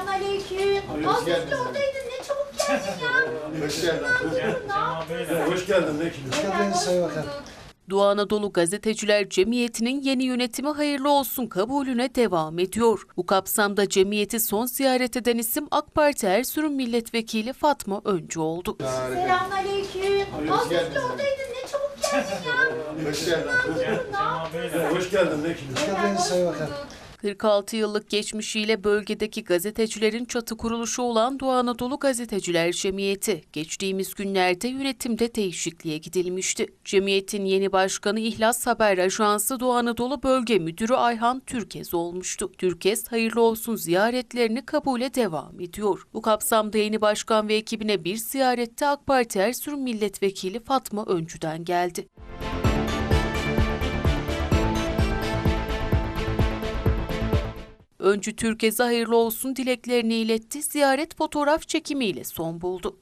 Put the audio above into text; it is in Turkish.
Selamünaleyküm. Aleyküm, Az geldin oradaydın ne çabuk geldin ya. Hoş geldin. Hoş geldin. Hoş Sayın Bakan. Doğu Anadolu Gazeteciler Cemiyeti'nin yeni yönetimi hayırlı olsun kabulüne devam ediyor. Bu kapsamda cemiyeti son ziyaret eden isim AK Parti Erzurum Milletvekili Fatma Öncü oldu. Selamünaleyküm. Aleyküm, Az geldin oradaydın ne çabuk geldin ya. Hoş geldin. Hoş geldin Vekil. geldiniz Sayın Bakan. 46 yıllık geçmişiyle bölgedeki gazetecilerin çatı kuruluşu olan Doğu Anadolu Gazeteciler Cemiyeti geçtiğimiz günlerde yönetimde değişikliğe gidilmişti. Cemiyetin yeni başkanı İhlas Haber Ajansı Doğu Anadolu Bölge Müdürü Ayhan Türkez olmuştu. Türkez hayırlı olsun ziyaretlerini kabule devam ediyor. Bu kapsamda yeni başkan ve ekibine bir ziyarette AK Parti Erzurum Milletvekili Fatma Öncü'den geldi. Öncü Türkez'e hayırlı olsun dileklerini iletti, ziyaret fotoğraf çekimiyle son buldu.